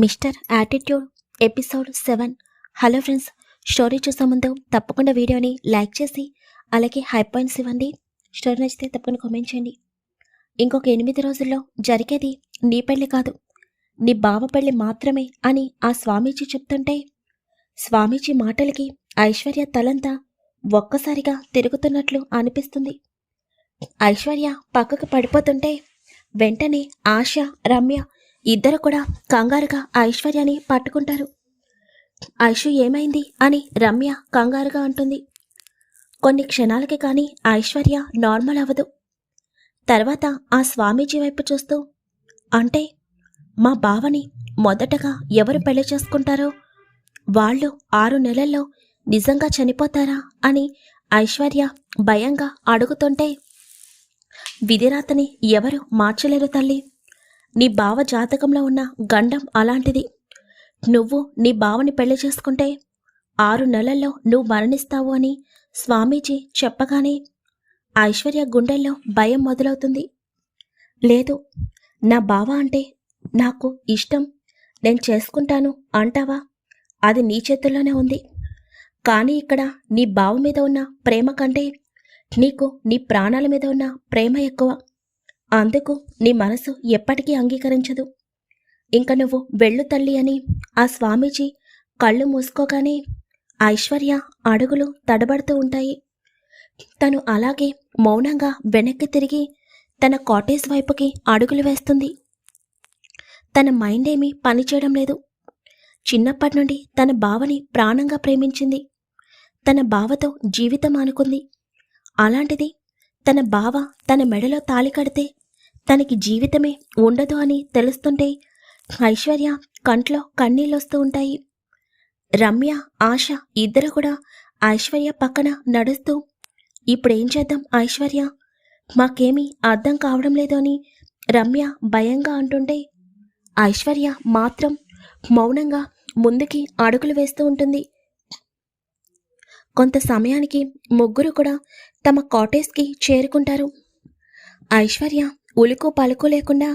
Mister attitude episode seven. Hello friends story చూసే ముందు తప్పకుండా వీడియోని లైక్ చేసి అలాగే హై పాయింట్స్ ఇవ్వండి. స్టోరీ నచ్చితే తప్పకుండా కామెంట్ చేయండి. ఇంకొక ఎనిమిది రోజుల్లో జరిగేది నీ పెళ్ళి కాదు. నీ బావ పెళ్ళి మాత్రమే అని ఆ స్వామీజీ చెప్తుంటే స్వామీజీ మాటలకి ఐశ్వర్య తలంతా ఒక్కసారిగా తిరుగుతున్నట్లు అనిపిస్తుంది. ఐశ్వర్య పక్కకు పడిపోతుంటే వెంటనే ఆశ రమ్య ఇద్దరు కూడా కంగారుగా ఐశ్వర్యని పట్టుకుంటారు. ఐషు ఏమైంది అని రమ్య కంగారుగా అంటుంది. కొన్ని క్షణాలకి కానీ ఐశ్వర్య నార్మల్ అవ్వదు. తర్వాత ఆ స్వామీజీ వైపు చూస్తూ అంటే మా బావని మొదటగా ఎవరు పెళ్ళి చేసుకుంటారో? వాళ్ళు ఆరు నెలల్లో నిజంగా చనిపోతారా? అని ఐశ్వర్య భయంగా అడుగుతుంటే విధిరాతని ఎవరు మార్చలేరు తల్లి. నీ బావ జాతకంలో ఉన్న గండం అలాంటిది. నువ్వు నీ బావని పెళ్ళి చేసుకుంటే ఆరు నెలల్లో నువ్వు మరణిస్తావు అని స్వామీజీ చెప్పగానే ఐశ్వర్య గుండెల్లో భయం మొదలవుతుంది. లేదు నా బావ అంటే నాకు ఇష్టం నేను చేసుకుంటాను అంటావా? అది నీ చేతుల్లోనే ఉంది. కానీ ఇక్కడ నీ బావ మీద ఉన్న ప్రేమ కంటే నీకు నీ ప్రాణాల మీద ఉన్న ప్రేమ ఎక్కువ. అందుకు నీ మనసు ఎప్పటికీ అంగీకరించదు. ఇంక నువ్వు వెళ్ళు తల్లి అని ఆ స్వామీజీ కళ్ళు మూసుకోగానే ఐశ్వర్య అడుగులు తడబడుతూ ఉంటాయి. తను అలాగే మౌనంగా వెనక్కి తిరిగి తన కాటేజ్ వైపుకి అడుగులు వేస్తుంది. తన మైండ్ ఏమీ పనిచేయడం లేదు. చిన్నప్పటి నుండి తన బావని ప్రాణంగా ప్రేమించింది. తన బావతో జీవితం అనుకుంది అలాంటిది తన బావ తన మెడలో తాళి కడితే తనకి జీవితమే ఉండదు అని తెలుస్తుంటే ఐశ్వర్య కంట్లో కన్నీళ్ళొస్తూ ఉంటాయి. రమ్య ఆశ ఇద్దరు కూడా ఐశ్వర్య పక్కన నడుస్తూ ఇప్పుడేం చేద్దాం ఐశ్వర్య? మాకేమీ అర్థం కావడం లేదు అని రమ్య భయంగా అంటుంటే ఐశ్వర్య మాత్రం మౌనంగా ముందుకి అడుగులు వేస్తూ ఉంటుంది. కొంత సమయానికి ముగ్గురు కూడా తమ కాటేజ్కి చేరుకుంటారు. ఐశ్వర్య ఉలుకు పలుకు లేకుండా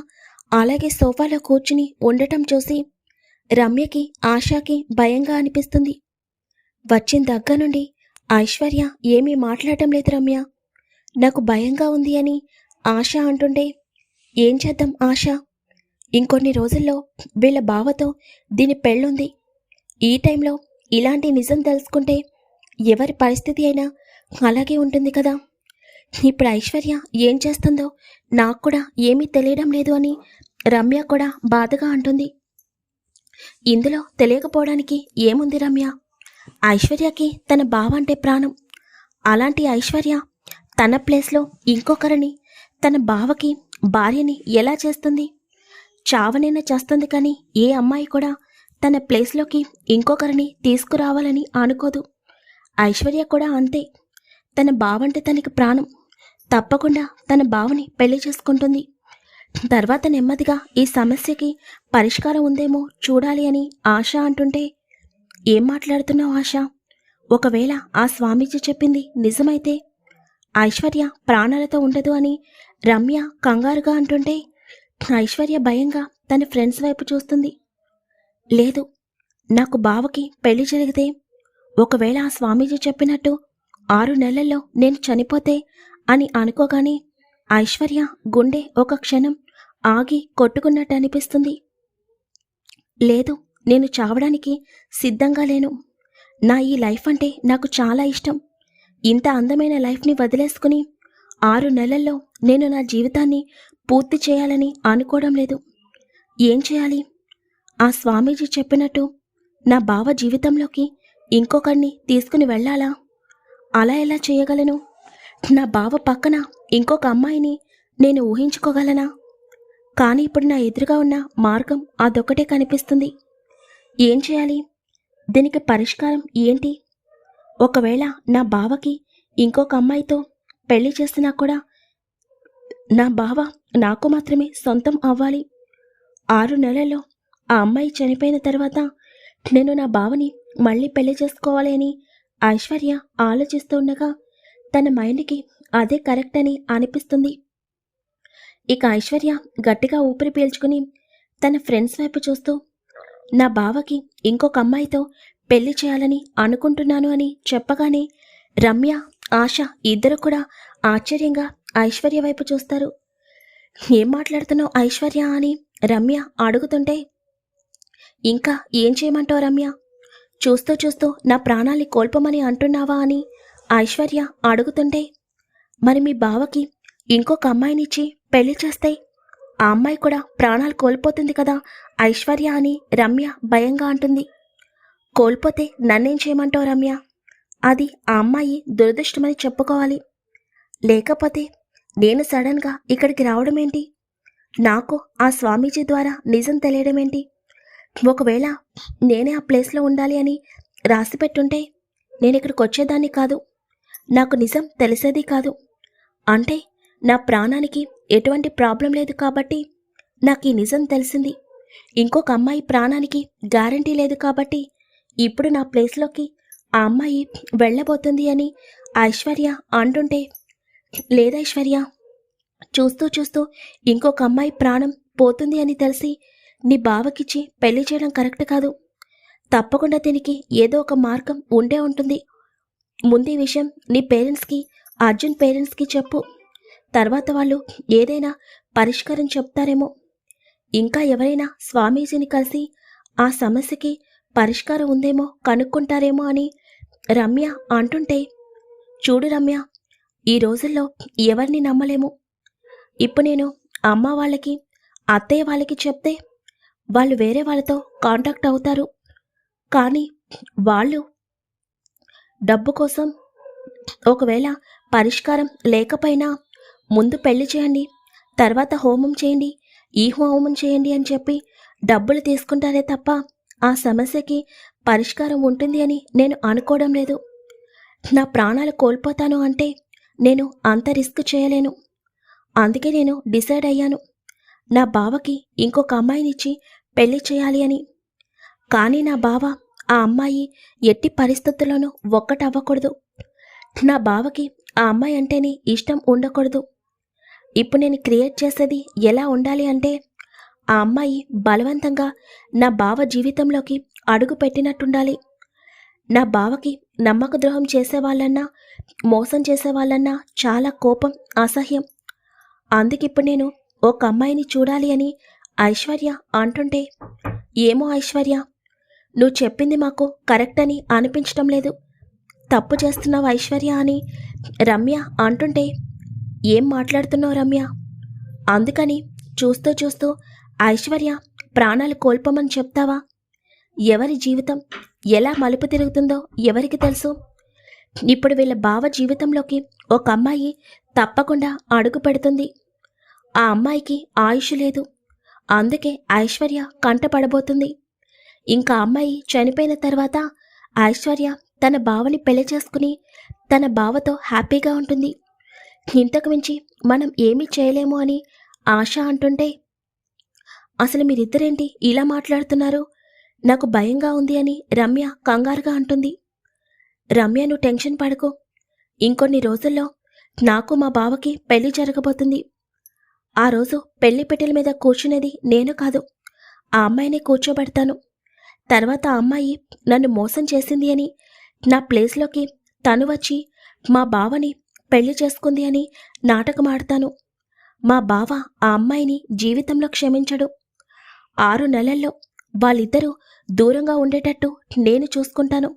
అలాగే సోఫాలో కూర్చుని ఉండటం చూసి రమ్యకి ఆశాకి భయంగా అనిపిస్తుంది. వచ్చిన దగ్గర నుండి ఐశ్వర్య ఏమీ మాట్లాడటం లేదు రమ్య. నాకు భయంగా ఉంది అని ఆశ అంటుండే ఏం చేద్దాం ఆశ? ఇంకొన్ని రోజుల్లో వీళ్ళ బావతో దీని పెళ్ళుంది. ఈ టైంలో ఇలాంటి నిజం తెలుసుకుంటే ఎవరి పరిస్థితి అయినా అలాగే ఉంటుంది కదా? ఇప్పుడు ఐశ్వర్య ఏం చేస్తుందో నాకు కూడా ఏమీ తెలియడం లేదు అని రమ్య కూడా బాధగా అంటుంది. ఇందులో తెలియకపోవడానికి ఏముంది రమ్య? ఐశ్వర్యకి తన బావ అంటే ప్రాణం. అలాంటి ఐశ్వర్య తన ప్లేస్లో ఇంకొకరిని తన బావకి భార్యని ఎలా చేస్తుంది? చావనైనా చేస్తుంది కానీ ఏ అమ్మాయి కూడా తన ప్లేస్లోకి ఇంకొకరిని తీసుకురావాలని అనుకోదు. ఐశ్వర్య కూడా అంతే. తన బావంటే తనకి ప్రాణం. తప్పకుండా తన బావని పెళ్ళి చేసుకుంటుంది. తర్వాత నెమ్మదిగా ఈ సమస్యకి పరిష్కారం ఉందేమో చూడాలి అని ఆశ అంటుంటే ఏం మాట్లాడుతున్నావు ఆశ? ఒకవేళ ఆ స్వామీజీ చెప్పింది నిజమైతే ఐశ్వర్య ప్రాణాలతో ఉండదు అని రమ్య కంగారుగా అంటుంటే ఐశ్వర్య భయంగా తన ఫ్రెండ్స్ వైపు చూస్తుంది. లేదు నాకు బావకి పెళ్ళి జరిగితే ఒకవేళ ఆ స్వామీజీ చెప్పినట్టు ఆరు నెలల్లో నేను చనిపోతే అని అనుకోగానే ఐశ్వర్య గుండె ఒక క్షణం ఆగి కొట్టుకున్నట్టు అనిపిస్తుంది. లేదు నేను చావడానికి సిద్ధంగా లేను. నా ఈ లైఫ్ అంటే నాకు చాలా ఇష్టం. ఇంత అందమైన లైఫ్ని వదిలేసుకుని ఆరు నెలల్లో నేను నా జీవితాన్ని పూర్తి చేయాలని అనుకోవడం లేదు. ఏం చేయాలి? ఆ స్వామీజీ చెప్పినట్టు నా బావ జీవితంలోకి ఇంకొకరిని తీసుకుని వెళ్ళాలా? అలా ఎలా చేయగలను? నా బావ పక్కన ఇంకొక అమ్మాయిని నేను ఊహించుకోగలనా? కానీ ఇప్పుడు నా ఎదురుగా ఉన్న మార్గం అదొక్కటే కనిపిస్తుంది. ఏం చేయాలి? దీనికి పరిష్కారం ఏంటి? ఒకవేళ నా బావకి ఇంకొక అమ్మాయితో పెళ్ళి చేసినా కూడా నా బావ నాకు మాత్రమే సొంతం అవ్వాలి. ఆరు నెలల్లో ఆ అమ్మాయి చనిపోయిన తర్వాత నేను నా బావని మళ్ళీ పెళ్ళి చేసుకోవాలి అని ఐశ్వర్య ఆలోచిస్తూ ఉండగా తన మైండ్కి అదే కరెక్ట్ అని అనిపిస్తుంది. ఇక ఐశ్వర్య గట్టిగా ఊపిరి పీల్చుకుని తన ఫ్రెండ్స్ వైపు చూస్తూ నా బావకి ఇంకొక అమ్మాయితో పెళ్ళి చేయాలని అనుకుంటున్నాను అని చెప్పగానే రమ్య ఆశ ఇద్దరు కూడా ఆశ్చర్యంగా ఐశ్వర్య వైపు చూస్తారు. ఏం మాట్లాడుతున్నావు ఐశ్వర్య? అని రమ్య అడుగుతుంటే ఇంకా ఏం చేయమంటావు రమ్య? చూస్తూ చూస్తూ నా ప్రాణాల్ని కోల్పమని అంటున్నావా? అని ఐశ్వర్య అడుగుతుంటే మరి మీ బావకి ఇంకొక అమ్మాయినిచ్చి పెళ్ళి చేస్తే ఆ అమ్మాయి కూడా ప్రాణాలు కోల్పోతుంది కదా? ఐశ్వర్య అని రమ్య భయంగా అంటుంది. కోల్పోతే నన్నేం చేయమంటావు రమ్య? అది ఆ అమ్మాయి దురదృష్టమని చెప్పుకోవాలి. లేకపోతే నేను సడన్గా ఇక్కడికి రావడం ఏంటి నాకు ఆ స్వామీజీ ద్వారా నిజం తెలియడం ఏంటి ఒకవేళ నేనే ఆ ప్లేస్లో ఉండాలి అని రాసి పెట్టుంటే నేను ఇక్కడికి వచ్చేదాన్ని కాదు. నాకు నిజం తెలిసేది కాదు. అంటే నా ప్రాణానికి ఎటువంటి ప్రాబ్లం లేదు కాబట్టి నాకు ఈ నిజం తెలిసింది. ఇంకొక అమ్మాయి ప్రాణానికి గ్యారంటీ లేదు కాబట్టి ఇప్పుడు నా ప్లేస్లోకి ఆ అమ్మాయి వెళ్ళబోతుంది అని ఐశ్వర్య అంటుంటే లేదా ఐశ్వర్య చూస్తూ చూస్తూ ఇంకొక అమ్మాయి ప్రాణం పోతుంది అని తెలిసి నీ బావకిచ్చి పెళ్ళి చేయడం కరెక్ట్ కాదు. తప్పకుండా దీనికి ఏదో ఒక మార్గం ఉండే ఉంటుంది. ముందు విషయం నీ పేరెంట్స్కి అర్జున్ పేరెంట్స్కి చెప్పు. తర్వాత వాళ్ళు ఏదైనా పరిష్కారం చెప్తారేమో. ఇంకా ఎవరైనా స్వామీజీని కలిసి ఆ సమస్యకి పరిష్కారం ఉందేమో కనుక్కుంటారేమో అని రమ్య అంటుంటే చూడు రమ్య ఈ రోజుల్లో ఎవరిని నమ్మలేము. ఇప్పుడు నేను అమ్మ వాళ్ళకి అత్తయ్య వాళ్ళకి చెప్తే వాళ్ళు వేరే వాళ్ళతో కాంటాక్ట్ అవుతారు. కానీ వాళ్ళు డబ్బు కోసం ఒకవేళ పరిష్కారం లేకపోయినా ముందు పెళ్ళి చేయండి తర్వాత హోమం చేయండి ఈ హోమం చేయండి అని చెప్పి డబ్బులు తీసుకుంటారే తప్ప ఆ సమస్యకి పరిష్కారం ఉంటుంది అని నేను అనుకోవడం లేదు. నా ప్రాణాలు కోల్పోతాను అంటే నేను అంత రిస్క్ చేయలేను. అందుకే నేను డిసైడ్ అయ్యాను. నా బావకి ఇంకొక అమ్మాయినిచ్చి పెళ్ళి చేయాలి అని. కానీ నా బావ ఆ అమ్మాయి ఎట్టి పరిస్థితుల్లోనూ ఒక్కటవ్వకూడదు. నా బావకి ఆ అమ్మాయి అంటేనే ఇష్టం ఉండకూడదు. ఇప్పుడు నేను క్రియేట్ చేసేది ఎలా ఉండాలి అంటే ఆ అమ్మాయి బలవంతంగా నా బావ జీవితంలోకి అడుగు పెట్టినట్టుండాలి. నా బావకి నమ్మక ద్రోహం చేసేవాళ్ళన్నా మోసం చేసేవాళ్ళన్నా చాలా కోపం అసహ్యం. అందుకిప్పుడు నేను ఒక అమ్మాయిని చూడాలి అని ఐశ్వర్య అంటుంటే ఏమో ఐశ్వర్య నువ్వు చెప్పింది మాకు కరెక్ట్ అని అనిపించటం లేదు. తప్పు చేస్తున్నావు ఐశ్వర్య అని రమ్య అంటుంటే ఏం మాట్లాడుతున్నావు రమ్య? అందుకని చూస్తూ చూస్తూ ఐశ్వర్య ప్రాణాలు కోల్పోమని చెప్తావా? ఎవరి జీవితం ఎలా మలుపు తిరుగుతుందో ఎవరికి తెలుసు? ఇప్పుడు వీళ్ళ బావ జీవితంలోకి ఒక అమ్మాయి తప్పకుండా అడుగు పెడుతుంది. ఆ అమ్మాయికి ఆయుష్ లేదు. అందుకే ఐశ్వర్య కంటపడబోతుంది. ఇంకా అమ్మాయి చనిపోయిన తర్వాత ఐశ్వర్య తన బావని పెళ్ళి చేసుకుని తన బావతో హ్యాపీగా ఉంటుంది. ఇంతకు మించి మనం ఏమీ చేయలేము అని ఆశ అంటుంటే అసలు మీరిద్దరేంటి ఇలా మాట్లాడుతున్నారు? నాకు భయంగా ఉంది అని రమ్య కంగారుగా అంటుంది. రమ్య నువ్వు టెన్షన్ పడకు. ఇంకొన్ని రోజుల్లో నాకు మా బావకి పెళ్ళి జరగబోతుంది. ఆ రోజు పెళ్ళి పెట్టెల మీద కూర్చునేది నేను కాదు. ఆ అమ్మాయిని కూర్చోబెడతాను. తర్వాత ఆ అమ్మాయి నన్ను మోసం చేసింది అని నా ప్లేస్లోకి తను వచ్చి మా బావని పెళ్ళి చేసుకుంది అని నాటకం ఆడతాను మా బావ ఆ అమ్మాయిని జీవితంలో క్షమించడు. ఆరు నెలల్లో వాళ్ళిద్దరూ దూరంగా ఉండేటట్టు నేను చూసుకుంటాను.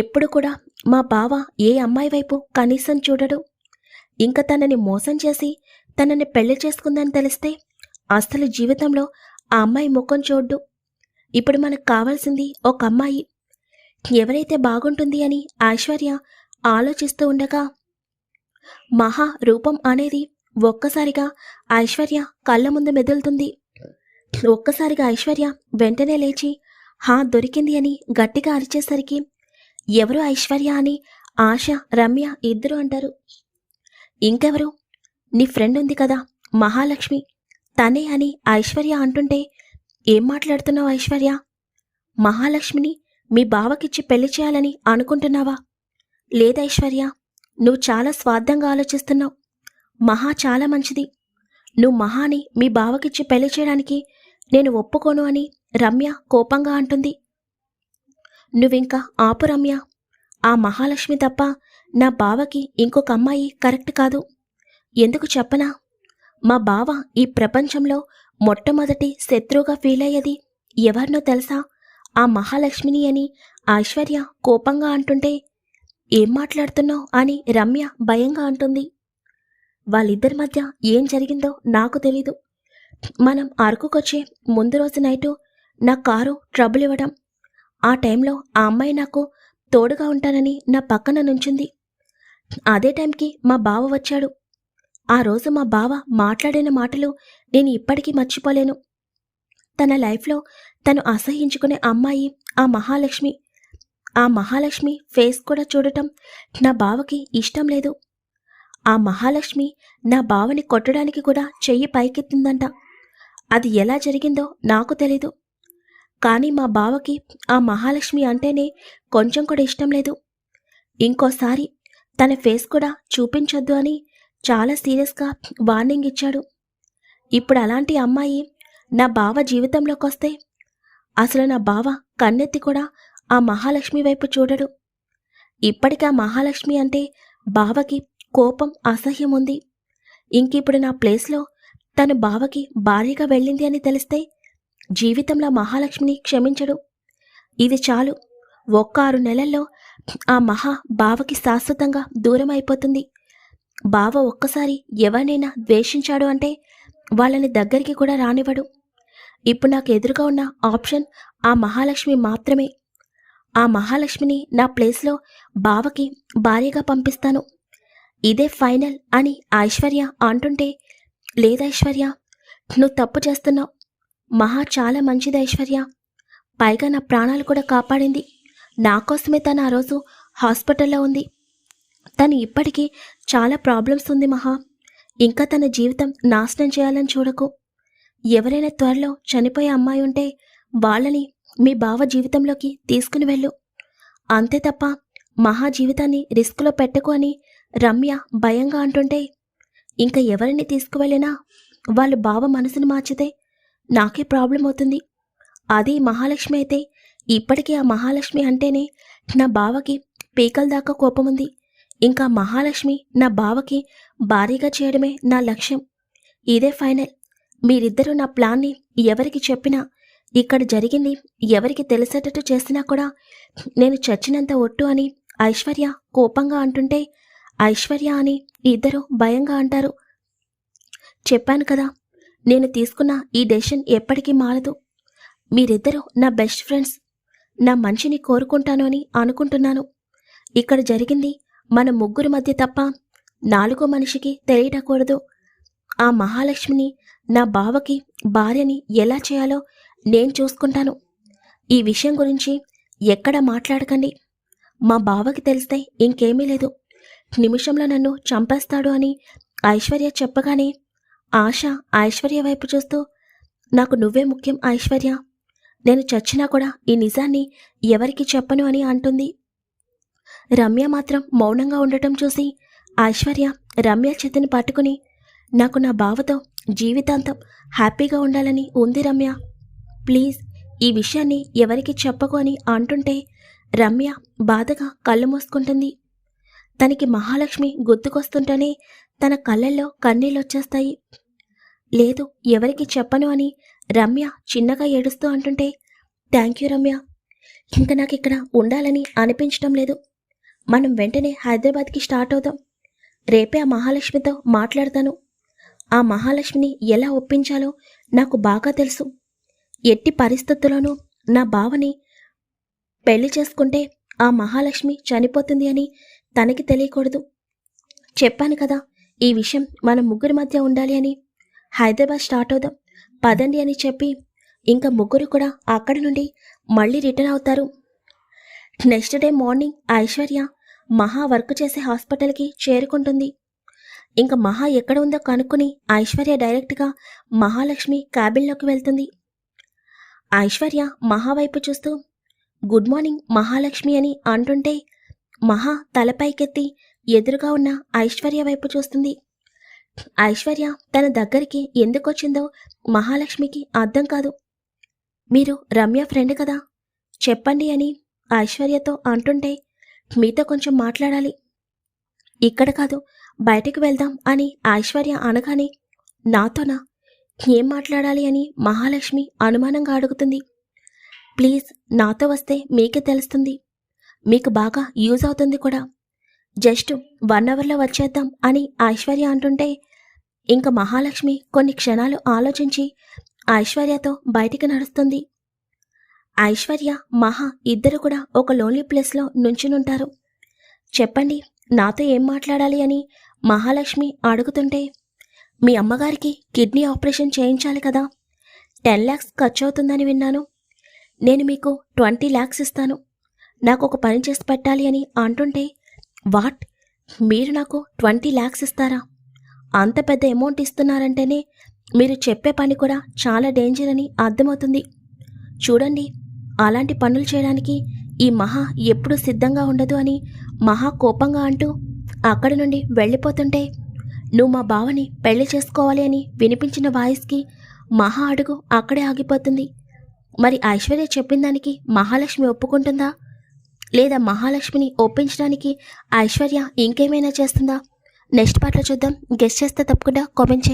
ఎప్పుడు కూడా మా బావ ఏ అమ్మాయి వైపు కనీసం చూడడు. ఇంకా తనని మోసం చేసి తనని పెళ్ళి చేసుకుందని తెలిస్తే అసలు జీవితంలో ఆ అమ్మాయి ముఖం చూడ్డు. ఇప్పుడు మనకు కావాల్సింది ఒక అమ్మాయి. ఎవరైతే బాగుంటుంది అని ఐశ్వర్య ఆలోచిస్తూ ఉండగా మహా రూపం అనేది ఒక్కసారిగా ఐశ్వర్య కళ్ళ ముందు మెదులుతుంది. ఒక్కసారిగా ఐశ్వర్య వెంటనే లేచి హా దొరికింది అని గట్టిగా అరిచేసరికి ఎవరు ఐశ్వర్య అని ఆశ రమ్య ఇద్దరు అంటారు. ఇంకెవరు? నీ ఫ్రెండ్ ఉంది కదా మహాలక్ష్మి. తనే అని ఐశ్వర్య అంటుంటే ఏం మాట్లాడుతున్నావు ఐశ్వర్య? మహాలక్ష్మిని మీ బావకిచ్చి పెళ్ళి చేయాలని అనుకుంటున్నావా? లేదైశ్వర్య నువ్వు చాలా స్వార్థంగా ఆలోచిస్తున్నావు. మహా చాలా మంచిది. నువ్వు మహాని మీ బావకిచ్చి పెళ్ళి చేయడానికి నేను ఒప్పుకోను అని రమ్య కోపంగా అంటుంది. నువ్వింకా ఆపు రమ్య. ఆ మహాలక్ష్మి తప్ప నా బావకి ఇంకొక అమ్మాయి కరెక్ట్ కాదు. ఎందుకు చెప్పనా? మా బావ ఈ ప్రపంచంలో మొట్టమొదటి శత్రువుగా ఫీల్ అయ్యేది ఎవరినో తెలుసా? ఆ మహాలక్ష్మిని అని ఐశ్వర్య కోపంగా అంటుంటే ఏం మాట్లాడుతున్నావు? అని రమ్య భయంగా అంటుంది. వాళ్ళిద్దరి మధ్య ఏం జరిగిందో నాకు తెలీదు. మనం అరకుకొచ్చే ముందు రోజు నైటు నా కారు ట్రబుల్ ఇవ్వడం ఆ టైంలో ఆ అమ్మాయి నాకు తోడుగా ఉంటానని నా పక్కన నుంచుంది. అదే టైంకి మా బావ వచ్చాడు. ఆ రోజు మా బావ మాట్లాడిన మాటలు నేను ఇప్పటికీ మర్చిపోలేను. తన లైఫ్లో తను అసహించుకునే అమ్మాయి ఆ మహాలక్ష్మి ఆ మహాలక్ష్మి ఫేస్ కూడా చూడటం నా బావకి ఇష్టం లేదు. ఆ మహాలక్ష్మి నా బావని కొట్టడానికి కూడా చెయ్యి పైకెత్తిందంట. అది ఎలా జరిగిందో నాకు తెలీదు. కానీ మా బావకి ఆ మహాలక్ష్మి అంటేనే కొంచెం కూడా ఇష్టం లేదు. ఇంకోసారి తన ఫేస్ కూడా చూపించొద్దు అని చాలా సీరియస్గా వార్నింగ్ ఇచ్చాడు. ఇప్పుడు అలాంటి అమ్మాయి నా బావ జీవితంలోకి వస్తే అసలు నా బావ కన్నెత్తి కూడా ఆ మహాలక్ష్మి వైపు చూడడు. ఇప్పటికి ఆ మహాలక్ష్మి అంటే బావకి కోపం అసహ్యం ఉంది. ఇంకిప్పుడు నా ప్లేస్లో తను బావకి భార్యగా వెళ్ళింది అని తెలిస్తే జీవితంలో మహాలక్ష్మిని క్షమించడు. ఇది చాలు. ఒక్క ఆరు నెలల్లో ఆ మహా బావకి శాశ్వతంగా దూరం అయిపోతుంది బావ ఒక్కసారి ఎవరినైనా ద్వేషించాడు అంటే వాళ్ళని దగ్గరికి కూడా రానివ్వడు. ఇప్పుడు నాకు ఎదురుగా ఉన్న ఆప్షన్ ఆ మహాలక్ష్మి మాత్రమే. ఆ మహాలక్ష్మిని నా ప్లేస్లో బావకి భార్యగా పంపిస్తాను. ఇదే ఫైనల్ అని ఐశ్వర్య అంటుంటే లేదా ఐశ్వర్య నువ్వు తప్పు చేస్తున్నావు. మహా చాలా మంచిది ఐశ్వర్య. పైగా నా ప్రాణాలు కూడా కాపాడింది. నా కోసమే తను ఆ రోజు హాస్పిటల్లో ఉంది. తను ఇప్పటికీ చాలా ప్రాబ్లమ్స్ ఉంది మహా. ఇంకా తన జీవితం నాశనం చేయాలని చూడకు. ఎవరైనా త్వరలో చనిపోయే అమ్మాయి ఉంటే వాళ్ళని మీ బావ జీవితంలోకి తీసుకుని వెళ్ళు. అంతే తప్ప మహా జీవితాన్ని రిస్క్లో పెట్టకు అని రమ్య భయంగా అంటుంటే ఇంకా ఎవరిని తీసుకువెళ్ళినా వాళ్ళు బావ మనసును మార్చితే నాకే ప్రాబ్లం అవుతుంది. అది మహాలక్ష్మి అయితే ఇప్పటికీ ఆ మహాలక్ష్మి అంటేనే నా బావకి పీకల దాకా కోపం ఉంది. ఇంకా మహాలక్ష్మి నా బావకి భారీగా చేయడమే నా లక్ష్యం. ఇదే ఫైనల్. మీరిద్దరూ నా ప్లాన్ని ఎవరికి చెప్పినా ఇక్కడ జరిగింది ఎవరికి తెలిసేటట్టు చేసినా కూడా నేను చచ్చినంత ఒట్టు అని ఐశ్వర్య కోపంగా అంటుంటే ఐశ్వర్య అని ఇద్దరు భయంగా అంటారు. చెప్పాను కదా నేను తీసుకున్న ఈ డెసిషన్ ఎప్పటికీ మారదు. మీరిద్దరూ నా బెస్ట్ ఫ్రెండ్స్. నా మంచిని కోరుకుంటాను అని అనుకుంటున్నాను. ఇక్కడ జరిగింది మన ముగ్గురి మధ్య తప్ప నాలుగో మనిషికి తెలియటకూడదు. ఆ మహాలక్ష్మిని నా బావకి భార్యని ఎలా చేయాలో నేను చూసుకుంటాను. ఈ విషయం గురించి ఎక్కడ మాట్లాడకండి. మా బావకి తెలిస్తే ఇంకేమీ లేదు. నిమిషంలో నన్ను చంపేస్తాడు అని ఐశ్వర్య చెప్పగానే ఆశ ఐశ్వర్య వైపు చూస్తూ నాకు నువ్వే ముఖ్యం ఐశ్వర్య. నేను చచ్చినా కూడా ఈ నిజాన్ని ఎవరికి చెప్పను అని అంటుంది. రమ్య మాత్రం మౌనంగా ఉండటం చూసి ఐశ్వర్య రమ్య చేతిని పట్టుకుని నాకు నా బావతో జీవితాంతం హ్యాపీగా ఉండాలని ఉంది రమ్య. ప్లీజ్ ఈ విషయాన్ని ఎవరికి చెప్పకు అని అంటుంటే రమ్య బాధగా కళ్ళు మూసుకుంటుంది. తనకి మహాలక్ష్మి గుర్తుకొస్తుంటేనే తన కళ్ళల్లో కన్నీళ్ళొచ్చేస్తాయి లేదు ఎవరికి చెప్పను అని రమ్య చిన్నగా ఏడుస్తూ అంటుంటే థ్యాంక్ యూ రమ్య. ఇంకా నాకు ఇక్కడ ఉండాలని అనిపించడం లేదు. మనం వెంటనే హైదరాబాద్కి స్టార్ట్ అవుదాం. రేపే ఆ మహాలక్ష్మితో మాట్లాడతాను. ఆ మహాలక్ష్మిని ఎలా ఒప్పించాలో నాకు బాగా తెలుసు. ఎట్టి పరిస్థితుల్లోనూ నా బావని పెళ్ళి చేసుకుంటే ఆ మహాలక్ష్మి చనిపోతుంది అని తనకి తెలియకూడదు. చెప్పాను కదా ఈ విషయం మన ముగ్గురి మధ్య ఉండాలి అని. హైదరాబాద్ స్టార్ట్ అవుదాం. పదండి అని చెప్పి ఇంకా ముగ్గురు కూడా అక్కడి నుండి మళ్ళీ రిటర్న్ అవుతారు. నెక్స్ట్ డే మార్నింగ్ ఐశ్వర్య మహా వర్క్ చేసే హాస్పిటల్కి చేరుకుంటుంది. ఇంకా మహా ఎక్కడ ఉందో కనుక్కుని ఐశ్వర్య డైరెక్ట్గా మహాలక్ష్మి క్యాబిన్లోకి వెళ్తుంది. ఐశ్వర్య మహా వైపు చూస్తూ గుడ్ మార్నింగ్ మహాలక్ష్మి అని అంటుంటే మహా తలపైకెత్తి ఎదురుగా ఉన్న ఐశ్వర్య వైపు చూస్తుంది. ఐశ్వర్య తన దగ్గరికి ఎందుకొచ్చిందో మహాలక్ష్మికి అర్థం కాదు. మీరు రమ్య ఫ్రెండ్ కదా చెప్పండి అని ఐశ్వర్యతో అంటుంటే మీతో కొంచెం మాట్లాడాలి. ఇక్కడ కాదు బయటికి వెళ్దాం అని ఐశ్వర్య అనగానే నాతోనా? ఏం మాట్లాడాలి? అని మహాలక్ష్మి అనుమానంగా అడుగుతుంది. ప్లీజ్ నాతో వస్తే మీకే తెలుస్తుంది. మీకు బాగా యూజ్ అవుతుంది కూడా. జస్ట్ వన్ అవర్లో వచ్చేద్దాం అని ఐశ్వర్య అంటుంటే ఇంకా మహాలక్ష్మి కొన్ని క్షణాలు ఆలోచించి ఐశ్వర్యతో బయటికి నడుస్తుంది. ఐశ్వర్య మహా ఇద్దరు కూడా ఒక లోన్లీ ప్లేస్లో నుంచునుంటారు. చెప్పండి నాతో ఏం మాట్లాడాలి అని మహాలక్ష్మి అడుగుతుంటే మీ అమ్మగారికి కిడ్నీ ఆపరేషన్ చేయించాలి కదా టెన్ ల్యాక్స్ ఖర్చు అవుతుందని విన్నాను. నేను మీకు ట్వంటీ ల్యాక్స్ ఇస్తాను. నాకు ఒక పని చేసి పెట్టాలి అని అంటుంటే వాట్? మీరు నాకు ట్వంటీ ల్యాక్స్ ఇస్తారా? అంత పెద్ద అమౌంట్ ఇస్తున్నారంటేనే మీరు చెప్పే పని కూడా చాలా డేంజర్ అని అర్థమవుతుంది. చూడండి అలాంటి పనులు చేయడానికి ఈ మహా ఎప్పుడు సిద్ధంగా ఉండదు అని మహా కోపంగా అంటూ అక్కడి నుండి వెళ్ళిపోతుంటే నువ్వు మా బావని పెళ్ళి చేసుకోవాలి అని వినిపించిన వాయిస్కి మహా అడుగు అక్కడే ఆగిపోతుంది. మరి ఐశ్వర్య చెప్పిన దానికి మహాలక్ష్మి ఒప్పుకుంటుందా? లేదా మహాలక్ష్మిని ఒప్పించడానికి ఐశ్వర్య ఇంకేమైనా చేస్తుందా? నెక్స్ట్ పార్ట్లో చూద్దాం. గెస్ట్ చేస్తే తప్పకుండా కామెంట్ చేయండి.